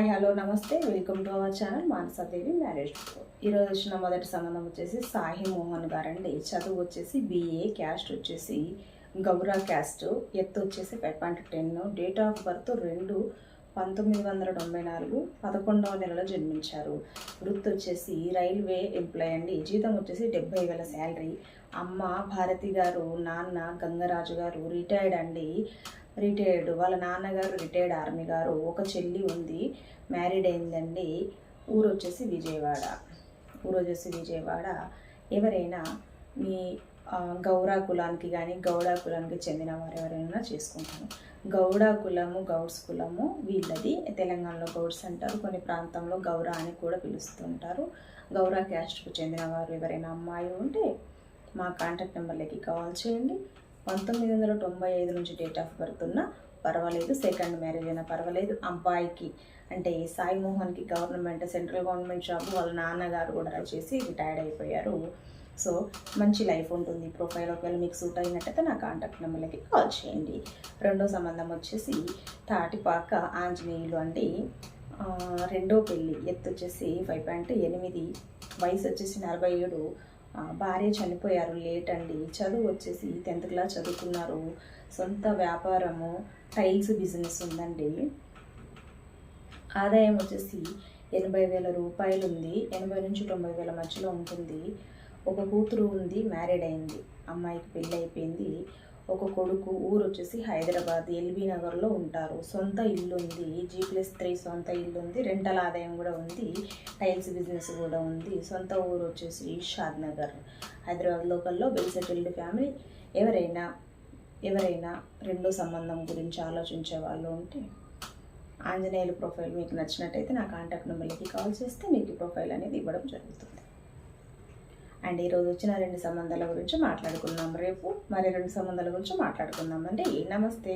Hi hello నమస్తే. Welcome to our channel Manasadevi marriage ఈరోజు వచ్చిన మొదటి సంబంధం వచ్చేసి సాహి మోహన్ గారండి. చదువు వచ్చేసి బీఏ క్యాస్ట్ వచ్చేసి గౌరా క్యాస్ట్ ఎత్తు వచ్చేసి five point ten date of birth రెండు పంతొమ్మిది వందల తొంభై నాలుగు పదకొండవ నెలలో జన్మించారు. వృత్తి వచ్చేసి రైల్వే ఎంప్లాయ్ అండి జీతం వచ్చేసి డెబ్బై వేల శాలరీ. అమ్మ భారతి గారు నాన్న గంగరాజు గారు రిటైర్డ్ అండి. రిటైర్డ్. వాళ్ళ నాన్నగారు రిటైర్డ్ ఆర్మీ గారు. ఒక చెల్లి ఉంది. మ్యారీడ్ అయిందండి. ఊరు వచ్చేసి విజయవాడ. ఊరు వచ్చేసి విజయవాడ. ఎవరైనా మీ గౌడ కులానికి కానీ గౌడ కులానికి చెందిన వారు ఎవరైనా చేసుకుంటారు. గౌడ కులము గౌడ్స్ కులము వీళ్ళది తెలంగాణలో గౌడ్స్ అంటారు. కొన్ని ప్రాంతంలో గౌర అని కూడా పిలుస్తుంటారు. గౌర క్యాస్ట్కు చెందిన వారు ఎవరైనా అమ్మాయి ఉంటే మా కాంటాక్ట్ నెంబర్లకి కాల్ చేయండి. పంతొమ్మిది వందల తొంభై ఐదు నుంచి డేట్ ఆఫ్ బర్త్ ఉన్నా పర్వాలేదు. సెకండ్ మ్యారేజ్ అయినా పర్వాలేదు. అబ్బాయికి అంటే సాయి మోహన్కి గవర్నమెంట్ సెంట్రల్ గవర్నమెంట్ జాబ్ వాళ్ళ నాన్నగారు కూడా చేసి రిటైర్డ్ అయిపోయారు. సో మంచి లైఫ్ ఉంటుంది. ప్రొఫైల్ ఒకవేళ మీకు సూట్ అయినట్టయితే నా కాంటాక్ట్ నెంబర్లకి కాల్ చేయండి. రెండో సంబంధం వచ్చేసి తాటిపాక ఆంజనేయులు అండి రెండో పెళ్ళి ఎత్తు వచ్చేసి ఫైవ్ పాయింట్ ఎనిమిది వయసు వచ్చేసి నలభై ఏడు. భార్య చనిపోయారు లేట్ అండి. చదువు వచ్చేసి టెన్త్ క్లాస్ చదువుకున్నారు. సొంత వ్యాపారము టైల్స్ బిజినెస్ ఉందండి. ఆదాయం వచ్చేసి ఎనభై వేల రూపాయలు ఉంది ఎనభై నుంచి తొంభై వేల మధ్యలో ఉంటుంది. ఒక కూతురు ఉంది మ్యారీడ్ అయింది అమ్మాయికి పెళ్ళి అయిపోయింది. ఒక కొడుకు ఊరు వచ్చేసి హైదరాబాద్ ఎల్బీ నగర్లో ఉంటారు. సొంత ఇల్లు ఉంది జీ ప్లస్ త్రీ సొంత ఇల్లు ఉంది రెంటల్ ఆదాయం కూడా ఉంది టైల్స్ బిజినెస్ కూడా ఉంది. సొంత ఊరు వచ్చేసి షాద్ నగర్. హైదరాబాద్ లోకల్లో వెల్ సెటిల్డ్ ఫ్యామిలీ ఎవరైనా ఎవరైనా రెండో సంబంధం గురించి ఆలోచించే వాళ్ళు ఉంటే ఆంజనేయుల ప్రొఫైల్ మీకు నచ్చినట్టయితే నా కాంటాక్ట్ నెంబర్కి కాల్ చేస్తే మీకు ప్రొఫైల్ అనేది ఇవ్వడం జరుగుతుంది. అండ్ ఈరోజు వచ్చిన రెండు సంబంధాల గురించి మాట్లాడుకుందాం. రేపు మరి రెండు సంబంధాల గురించి మాట్లాడుకుందాం అండి నమస్తే.